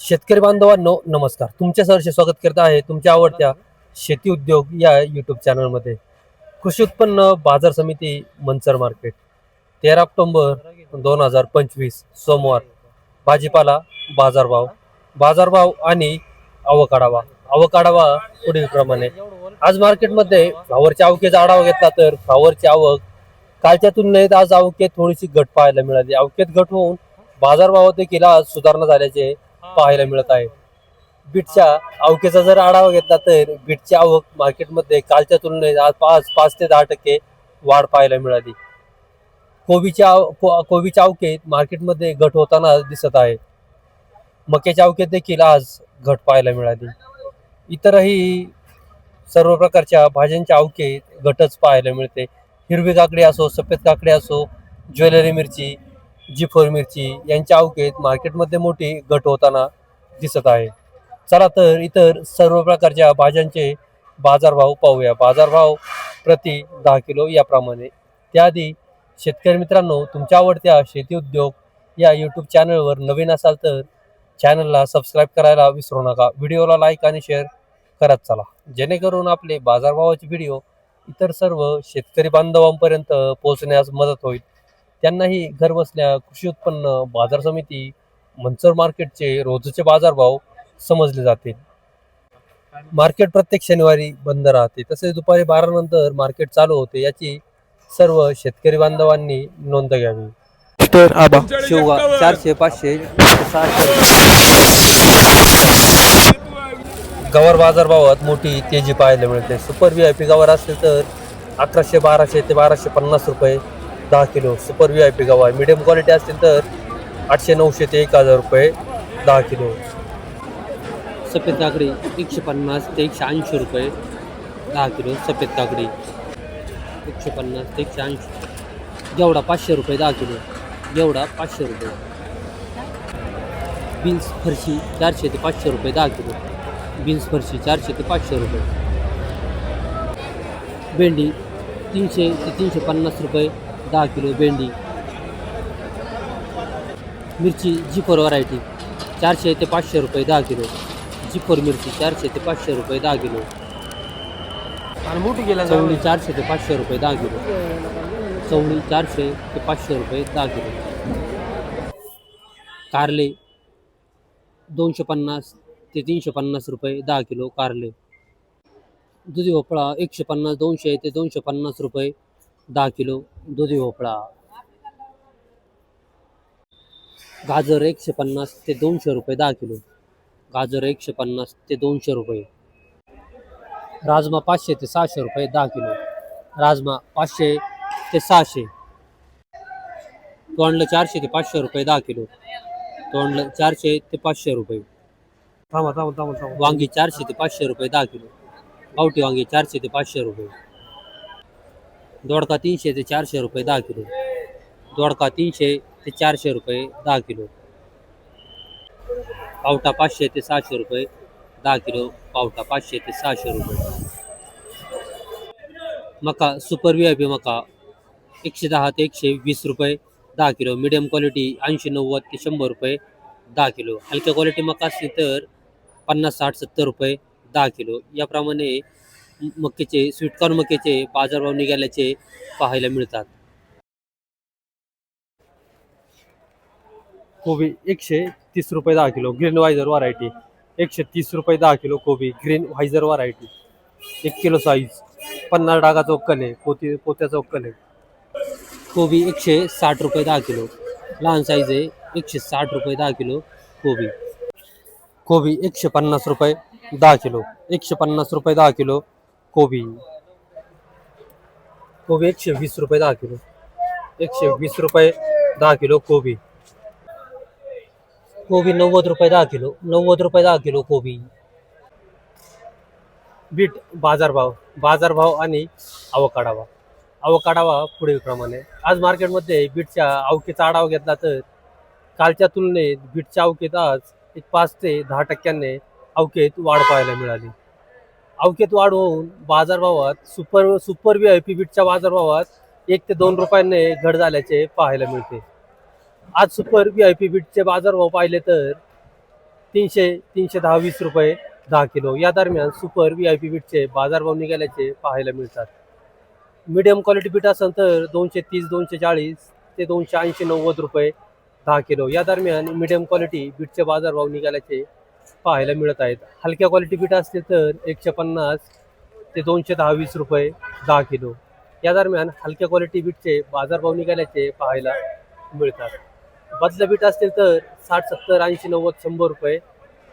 शेतकरी बांधवांनो नमस्कार. तुमच्या सरचे स्वागत करत आहे तुमच्या आवडत्या शेती उद्योग या युट्यूब चॅनलमध्ये कृषी उत्पन्न बाजार समिती मंचर मार्केट. तेरा ऑक्टोंबर दोन हजार पंचवीस सोमवार. भाजीपाला बाजारभाव. बाजारभाव आणि अवकाढावा. अवकाढावा पुढील प्रमाणे आज मार्केटमध्ये फ्लावरच्या आवकेचा आढावा घेतला तर फ्लावरची आवक कालच्या तुलनेत आज आवकेत थोडीशी घट पाहायला मिळाली. आवकेत घट होऊन बाजारभावात देखील आज सुधारणा झाल्याचे पाहायला मिळत आहे. बीटच्या आवकेचा जर आढावा घेतला तर बीटची आवक मार्केटमध्ये कालच्या तुलनेत आज पाच पाच ते दहा टक्के वाढ पाहायला मिळाली. कोबीच्या को- कोबीच्या आवकेत मार्केटमध्ये घट होताना दिसत आहे. मक्याच्या अवकेत देखील आज घट पाहायला मिळाली. इतरही सर्व प्रकारच्या भाज्यांच्या आवकेत घटच पाहायला मिळते. हिरवी काकडी असो सफेद काकडी असो ज्वेलरी मिरची जी फोर मिरची यांच्या अवघेत मार्केटमध्ये मोठी घट होताना दिसत आहे. चला तर इतर सर्व प्रकारच्या भाज्यांचे बाजारभाव पाहूया. बाजारभाव प्रति दहा किलो याप्रमाणे. त्याआधी शेतकरी मित्रांनो तुमच्या आवडत्या शेती उद्योग या यूट्यूब चॅनलवर नवीन असाल तर चॅनलला सबस्क्राईब करायला विसरू नका. व्हिडिओला लाईक आणि शेअर करत चला. जेणेकरून आपले बाजारभावाचे व्हिडिओ इतर सर्व शेतकरी बांधवांपर्यंत पोहोचण्यास मदत होईल. त्यांनाही घरबसल्या कृषी उत्पन्न बाजार समिती मंचर मार्केटचे रोजचे बाजारभाव समजले जातील. मार्केट प्रत्येक शनिवारी बंद राहते. तसेच दुपारी बारा नंतर मार्केट चालू होते याची सर्व शेतकरी बांधवांनी नोंद घ्यावी. तर आबा. शेवगा चारशे पाचशे सहाशे. गवर बाजारभावात मोठी तेजी पाहायला मिळते. सुपर व्ही आय पी गवर असेल तर अकराशे बाराशे ते बाराशे पन्नास रुपये दहा किलो सुपर व्ही आय पी गवर मिडियम क्वालिटी असेल तर आठशे, नऊशे ते एक हज़ार रुपये दहा किलो. सफ़ेद काकडी एकशे पन्नास ते एकशे ऐंशी रुपये दहा किलो सफ़ेद काकडी. एकशे पन्नास ते एकशे ऐंशी. जेवढा पाचशे रुपये दहा किलो, जेवढा पाचशे रुपये. बीन्स, फरशी चारशे ते पाचशे रुपये दहा किलो. बीन्स, फरशी चारशे ते पाचशे रुपये. भेंडी तीनशे ते तीनशे पन्नास रुपये. दहा किलो भेंडी. मिरची जी फोर व्हरायटी चारशे ते पाचशे रुपये दहा किलो. जी फोर मिरची चारशे ते पाचशे रुपये दहा किलो. मोठी गेला चवळी चारशे ते पाचशे रुपये दहा किलो. चवळी चारशे ते पाचशे रुपये दहा किलो. कारले दोनशे पन्नास ते तीनशे पन्नास रुपये दहा किलो कारले. दुधी भोपळा एकशे पन्नास दोनशे ते दोनशे पन्नास रुपये दहा किलो दुधी भोपळा. गाजर एकशे पन्नास ते दोनशे रुपये दहा किलो. गाजर एकशे पन्नास ते दोनशे रुपये. राजमा पाचशे ते सहाशे रुपये दहा किलो. राजमा पाचशे ते सहाशे. तोंडलं चारशे ते पाचशे रुपये दहा किलो. तोंडलं चारशे ते पाचशे रुपये. वांगी चारशे ते पाचशे रुपये दहा किलो. गावठी वांगी चारशे ते पाचशे रुपये. दोडका तीनशे ते चारशे रुपये दहा किलो. दोडका तीनशे ते चारशे रुपये दहा किलो. पावटा पाचशे ते सहाशे रुपये दहा किलो. पावटा पाचशे ते सहाशे रुपये. मका सुपर व्ही आय पी मका एकशे दहा ते एकशे वीस रुपये दहा किलो. मिडियम क्वालिटी ऐंशी नव्वद ते शंभर रुपये दहा किलो. हलक्या क्वालिटी मका असली तर पन्नास साठ सत्तर रुपये दहा किलो. याप्रमाणे मक्याचे स्वीटकॉर्न मक्याचे बाजारभाव निघाल्याचे पाहायला मिळतात. कोबी एकशे तीस रुपये दहा किलो ग्रीन वायझर व्हरायटी एकशे तीस रुपये दहा किलो कोबी ग्रीन व्हायझर व्हरायटी एक किलो साईज पन्नास डागाचा उक्कल आहे पोती पोत्याचा उक्कल आहे. कोबी एकशे साठ रुपये दहा किलो. लहान साईज आहे एकशे साठ रुपये दहा किलो कोबी. कोबी एकशे पन्नास रुपये दहा किलो. एकशे पन्नास रुपये दहा किलो. कोबी. कोबी एकशे वीस रुपये दहा किलो. एकशे वीस रुपये दहा किलो कोबी. कोबी नव्वद रुपये दहा किलो नव्वद रुपये दहा किलो कोबी. बीट बाजारभाव बाजारभाव आणि आवकाडावा आवकाडावा पुढील प्रमाणे आज मार्केटमध्ये बीटच्या आवकेचा आढावा घेतला तर कालच्या तुलनेत बीटच्या अवकेत आज एक पाच ते दहा टक्क्यांनी अवकेत वाढ पाहायला मिळाली. अवकेत वाढ होऊन बाजारभावात super super V I P बीटच्या बाजारभावात एक ते दोन रुपयांनी घट झाल्याचे पाहायला मिळते. आज सुपर व्ही आय पी बीटचे बाजारभाव पाहिले तर तीनशे तीनशे दहा वीस रुपये दहा किलो. या दरम्यान सुपर व्ही आय पी बीटचे बाजारभाव निघाल्याचे पाहायला मिळतात. मीडियम क्वालिटी बीट असेल तर दोनशे तीस दोनशे चाळीस ते दोनशे ऐंशी नव्वद रुपये दहा किलो. या दरम्यान मीडियम क्वालिटी बीटचे बाजारभाव निघाल्याचे पाहायला मिळत आहेत. हलक्या क्वालिटी बीट असतील तर एकशे पन्नास ते दोनशे दहा वीस रुपये दहा किलो. या दरम्यान हलक्या क्वालिटी बीटचे बाजारभाव निघाल्याचे पाहायला मिळतात. बदलं बीट असतील तर साठ सत्तर ऐंशी नव्वद शंभर रुपये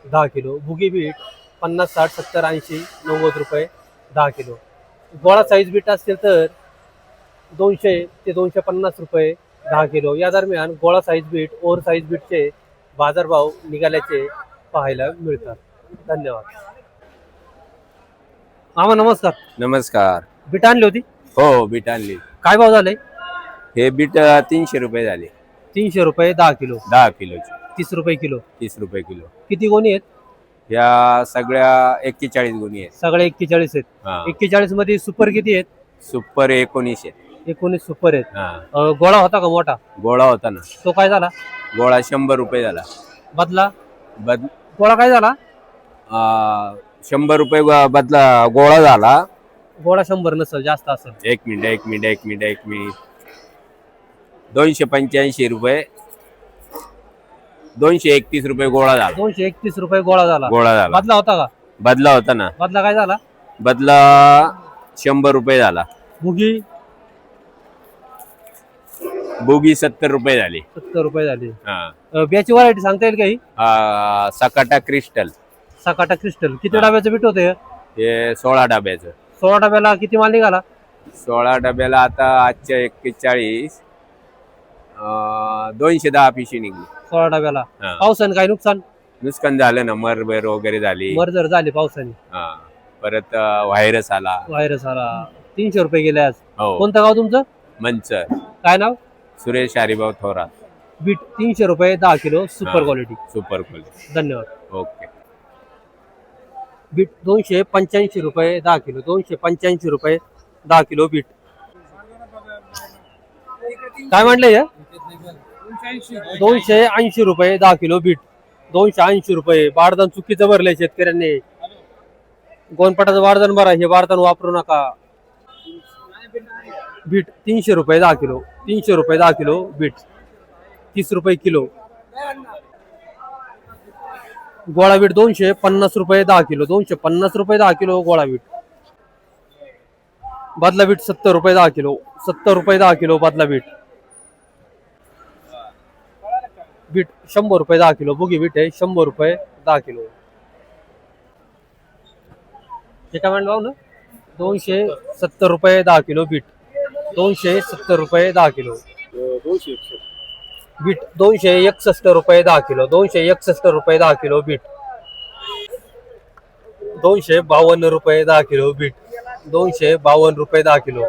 दहा किलो. भुगी बीट पन्नास साठ सत्तर ऐंशी नव्वद रुपये दहा किलो. गोळा साईज बीट असतील तर दोनशे ते दोनशे पन्नास रुपये दहा किलो. या दरम्यान गोळा साईज बीट ओव्हर साईज बीटचे बाजारभाव निघाल्याचे पाहायला मिळतात. धन्यवाद. मामा नमस्कार. नमस्कार. बीट आणली होती? हो बीट आणली. काय भाव झाले? हे बीट तीनशे रुपये झाले. तीनशे रुपये दहा किलो. दहा किलोचे तीस रुपये किलो. तीस रुपये किलो. किती गोणी आहेत? या सगळ्या एक्केचाळीस गुणी आहेत. सगळे एक्केचाळीस आहेत. हा. एक्केचाळीसमध्ये सुपर किती आहेत? सुपर एकोणीसशे एकोणीस सुपर आहेत. हा. अं, गोळा होता का मोठा? गोळा होता ना. तो काय झाला? गोळा शंभर रुपये झाला. बदला? बद गोळा काय झाला? अ, शंभर रुपये ग- बदला गोळा झाला. गोळा शंभर नसेल जास्त असेल. एक मिनिट एक मिनिट एक मिनिट एक मिनिट. दोनशे पंच्याऐंशी रुपये. दोनशे एकतीस रुपये गोळा झाला. दोनशे एकतीस रुपये गोळा झाला. गोळा झाला. बदला होता का? बदला होता ना. बदला काय झाला? बदला शंभर रुपये झाला. मुगी? बोगी सत्तर रुपये झाली. सत्तर रुपये झाली. हा. अं, बियाची व्हरायटी सांगता येईल काही? आ, सकाटा क्रिस्टल सकाटा क्रिस्टल किती. डब्याचं बीट होते हे? सोळा डब्याचं. सोळा डब्याला किती माल निघाला? सोळा डब्याला आता आजच्या एक्केचाळीस दोनशे दहा पिशी निघली. सोळा डब्याला. हा. पावसाने काही नुकसान? नुकसान झालं ना मरबर वगैरे झाली. मर्जर झाली पावसाने. हा. परत व्हायरस आला. व्हायरस आला. तीनशे रुपये गेले आज. हो. कोणतं गाव तुमचं? मंचर. काय नाव? सुरेश हरिभाऊ थोरात. बीट तीनशे रुपये दहा किलो सुपर हा. क्वालिटी सुपर क्वालिटी धन्यवाद. ओके. बीट दोनशे पंच्याऐंशी रुपये दहा किलो दोनशे पंच्याऐंशी रुपये दहा किलो बीट. काय म्हटलं हे? दोनशे ऐंशी रुपये दहा किलो बीट. दोनशे ऐंशी रुपये. बारदान चुकीचं भरलंय शेतकऱ्यांनी. गोनपाटाचं बारदान भरा हे बारदान वापरू नका. बीट तीनशे रुपये दहा किलो तीनशे रुपये दहा किलो बीट. तीस रुपये किलो. गोळा बीट दोनशे पन्नास रुपये दहा किलो दोनशे पन्नास रुपये दहा किलो गोळा बीट. बदला बीट सत्तर रुपये दहा किलो सत्तर रुपये दहा किलो बदला बीट. बीट शंभर रुपये दहा किलो बुगी बीट आहे शंभर रुपये दहा किलो. हे काय म्हणलं भाऊ ना? दोनशे सत्तर रुपये दहा किलो बीट. दोनशे सत्तर रुपये दहा किलो. बीट दोनशे एकसष्ट रुपये दहा किलो दोनशे एकसष्ट रुपये दहा किलो बीट. दोनशे बावन्न रुपये दहा किलो बीट. दोनशे बावन्न रुपये दहा किलो.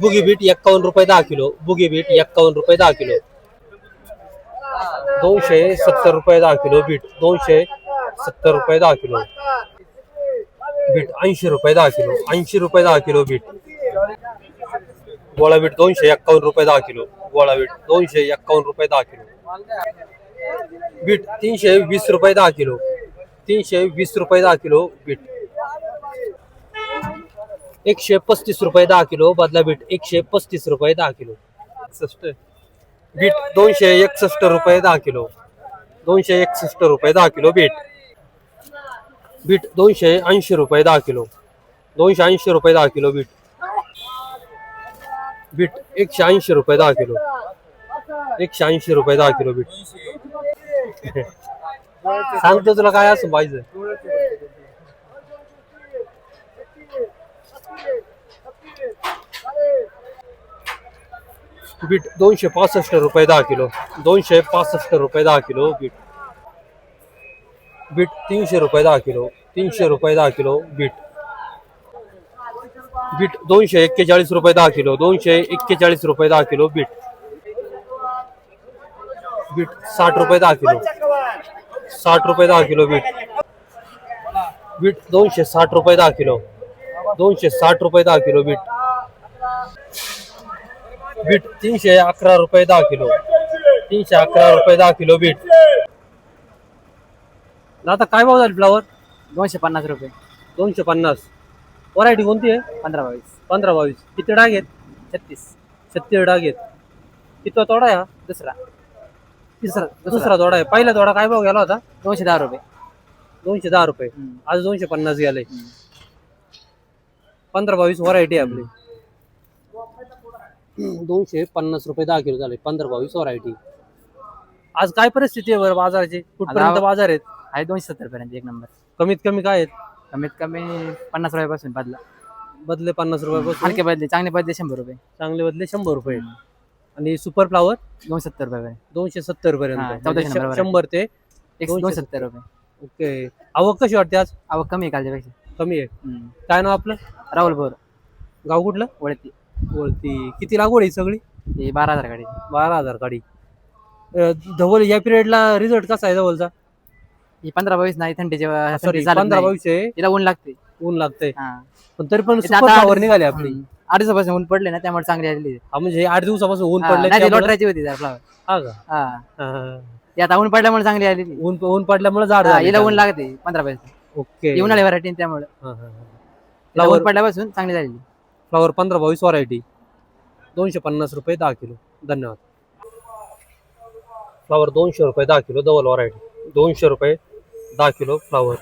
बुगी बीट एक्कावन्न रुपये दहा किलो बुगी बीट एक्कावन्न रुपये दहा किलो. दोनशे सत्तर रुपये दहा किलो बीट दोनशे सत्तर रुपये दहा किलो. बीट ऐंशी रुपये दहा किलो ऐंशी रुपये दहा किलो बीट गोळा बीट दोनशे एक्कावन्न रुपये दहा किलो गोळा बीट दोनशे एक्कावन्न रुपये दहा किलो बीट तीनशे वीस रुपये दहा किलो तीनशे वीस रुपये दहा किलो बीट एकशे पस्तीस रुपये दहा किलो बदला बीट एकशे पस्तीस रुपये दहा किलो एकसष्ट बीट दोनशे एकसष्ट रुपये दहा किलो दोनशे एकसष्ट रुपये दहा किलो बीट बीट, दोनशे ऐंशी रुपये दहा किलो. दोनशे ऐंशी रुपये दहा किलो बीट. बीट, एकशे ऐंशी रुपये दहा किलो. एकशे ऐंशी रुपये दहा किलो बीट. सांगतो तुला काय असं पाहिजे. बीट, दोनशे पासष्ट रुपये दहा किलो. दोनशे पासष्ट रुपये दहा किलो बीट. बीट तीनशे रुपये दहा किलो तीनशे रुपये दहा किलो बीट बीट दोनशे एक्केचाळीस रुपये दहा किलो दोनशे एक्केचाळीस रुपये दहा किलो बीट बीट साठ रुपये दहा किलो साठ रुपये दहा किलो बीट बीट दोनशे साठ रुपये दहा किलो दोनशे साठ रुपये दहा किलो बीट बीट तीनशे अकरा रुपये दहा किलो तीनशे अकरा रुपये दहा किलो बीट आता काय भाव झाले फ्लावर? दोनशे पन्नास रुपये. दोनशे पन्नास व्हरायटी कोणती आहे? पंधरा बावीस. पंधरा बावीस. किती डाग आहेत? छत्तीस. छत्तीस डाग आहेत. किती तोडा आहे हा? दुसरा. तिसरा दुसरा. तोडा आहे. पहिला तोडा काय भाव गेला होता? दोनशे दहा रुपये. दोनशे दहा रुपये. आज दोनशे पन्नास गेले पंधरा बावीस व्हरायटी आहे आपली. दोनशे पन्नास रुपये दहा किलो झाले. पंधरा बावीस व्हरायटी आज काय परिस्थिती आहे बरं बाजाराची? कुठपर्यंत बाजार आहेत? आहे दोनशे सत्तर पर्यंत एक नंबर कमीत कमी काय आहेत? कमीत कमी पन्नास रुपयापासून बदला. बदले पन्नास रुपयापासून? हलके बदले चांगले बदले शंभर रुपये. चांगले बदले शंभर रुपये. आणि सुपर फ्लावर दोनशे सत्तर रुपये दोनशे सत्तर हा, पर्यंत चौदाशे म्हणजे नंबर शंभर ते एक दोनशे दोनशे सत्तर रुपये. ओके. आवक कशी वाटते आज? आवक कमी आहे कालच्यापेक्षा. कमी आहे. हम्म. काय नाव आपलं? राहुल बोर. गाव कुठलं? वळती. वरती किती लागवड आहे सगळी? ही बारा हजार गाडी. बारा हजार काडी अं, धवल या पिरियडला रिझल्ट कसा आहे धवलचा? ही पंधरा बावीस नाही थंडीच्या सॉरी थंडी चालत पंधरा नाही. बावीस आहे. तिला ऊन लागते ऊन लागतंय. हा. पण तरी पण इथं सुपर आता फ्लावर निघाली आपली. हम्म. आठ दिवसापासून ऊन पडले ना त्यामुळे चांगली आलेली आहे. हा म्हणजे आठ दिवसापासून ऊन हा, पडले नाही ती त्यामुळं- लोटराची होती जरा फ्लावर हा का? हा. हा, हा. ती आता ऊन पडल्यामुळे चांगली आलेली आहे. ऊन ऊन पडल्यामुळे झाड हा, हिला ऊन. लागते पंधरा बावीस. ओके. ती उन्हाळी व्हरायटी त्यामुळे. ऊन फ्लावर पडल्यापासून चांगली झालेली फ्लावर पंधरा बावीस व्हरायटी दोनशे पन्नास रुपये दहा किलो. धन्यवाद. फ्लावर दोनशे रुपये दहा किलो डबल व्हरायटी दोनशे रुपये दहा किलो फ्लावर.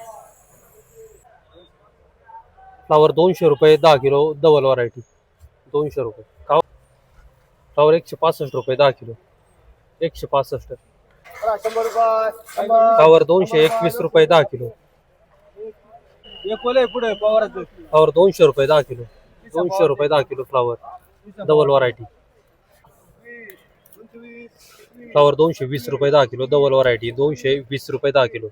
फ्लावर दोनशे रुपये दहा किलो डबल व्हरायटी दोनशे रुपये. का फ्लावर एकशे पासष्ट रुपये दहा किलो. एकशे पासष्ट. फ्लावर दोनशे एकवीस रुपये दहा किलो. फ्लावर दोनशे रुपये दहा किलो. दोनशे रुपये दहा किलो फ्लावर. डबल व्हरायटी फ्लावर दोनशे वीस रुपये दहा किलो. डबल व्हरायटी दोनशे वीस रुपये दहा किलो.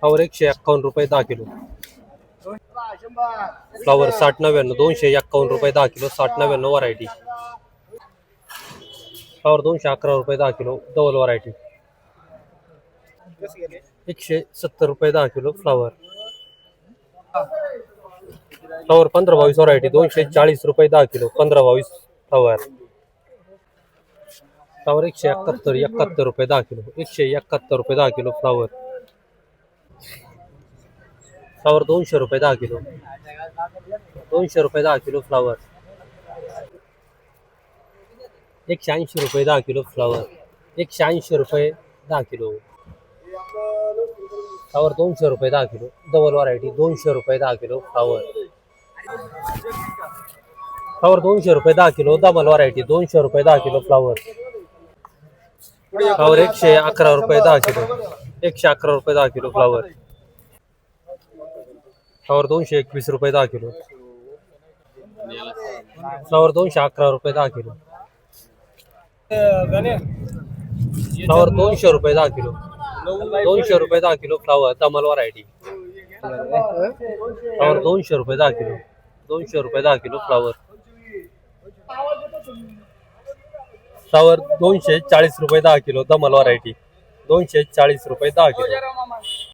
फ्लावर एकशे एक्कावन्न रुपये दहा किलो. फ्लावर साठ नव्याण्णव दोनशे एक्कावन्न रुपये दहा किलो साठ नव्याण्णव व्हरायटी फ्लावर दोनशे अकरा रुपये दहा किलो डबल व्हरायटी एकशे सत्तर रुपये दहा किलो फ्लावर. फ्लावर पंधरा बावीस व्हरायटी दोनशे चाळीस रुपये दहा किलो पंधरा बावीस फ्लावर. फ्लावर एकशे एकाहत्तर एकाहत्तर रुपये दहा किलो एकशे एकाहत्तर रुपये दहा किलो फ्लावर फ्लावर दोनशे रुपये दहा किलो दोनशे रुपये दहा किलो फ्लावर एकशे ऐंशी रुपये दहा किलो फ्लावर एकशे ऐंशी रुपये दहा किलो फ्लावर दोनशे रुपये दहा किलो डबल व्हरायटी दोनशे रुपये दहा किलो फ्लावर फ्लावर दोनशे रुपये दहा किलो डबल व्हरायटी दोनशे रुपये दहा किलो फ्लावर फ्लावर एकशे अकरा रुपये दहा किलो. एकशे अकरा रुपये दहा किलो फ्लावर. फ्लावर दोनशे एकवीस रुपये दहा किलो. फ्लावर दोनशे अकरा रुपये दहा किलो. फ्लावर दोनशे रुपये दहा किलो. दोनशे रुपये दहा किलो फ्लावर तमल व्हरायटी फ्लावर दोनशे रुपये दहा किलो. दोनशे रुपये दहा किलो फ्लावर. फ्लावर दोनशे चाळीस रुपये दहा किलो दमल व्हरायटी दोनशे चाळीस रुपये दहा किलो.